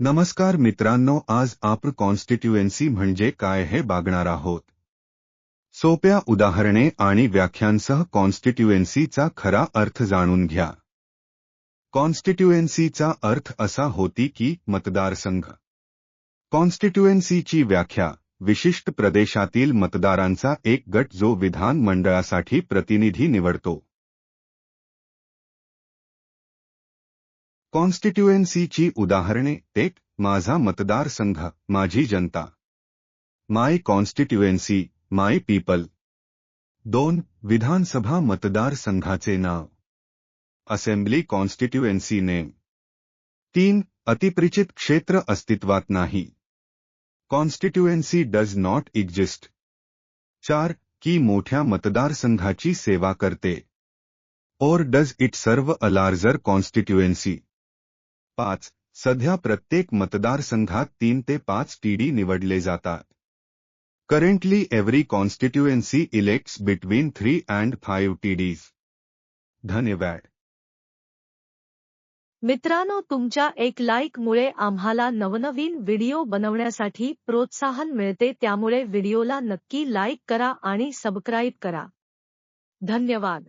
नमस्कार मित्रांनो आज आपण कॉन्स्टिट्युएन्सी म्हणजे काय हे बघणार आहोत. सोप्या उदाहरणे आणि व्याख्यांसह कॉन्स्टिट्युएन्सीचा खरा अर्थ जाणून घ्या. कॉन्स्टिट्युएन्सीचा अर्थ असा होती की मतदारसंघ. कॉन्स्टिट्युएन्सीची व्याख्या विशिष्ट प्रदेशातील मतदारांचा एक गट जो विधान मंडळासाठी प्रतिनिधी निवडतो. कॉन्स्टिट्युएन्सीची उदाहरणे एक माझा मतदारसंघ माझी जनता। माय कॉन्स्टिट्युएन्सी माय पीपल। दोन, विधानसभा मतदारसंघाचे नाव। Assembly constituency name. तीन, अतिपरिचित क्षेत्र अस्तित्वात नाही। Constituency does not exist. चार, की मोठ्या मतदारसंघाची सेवा करते। और does it serve a larger constituency पाच. सध्या प्रत्येक मतदारसंघात तीन ते पाच टीडी निवडले जातात. Currently every constituency elects between three and five TDs धन्यवाद. मित्रांनो तुमच्या एक लाईकमुळे आम्हाला नवनवीन व्हिडिओ बनवण्यासाठी प्रोत्साहन मिळते त्यामुळे व्हिडिओला नक्की लाईक करा आणि सबस्क्राईब करा. धन्यवाद.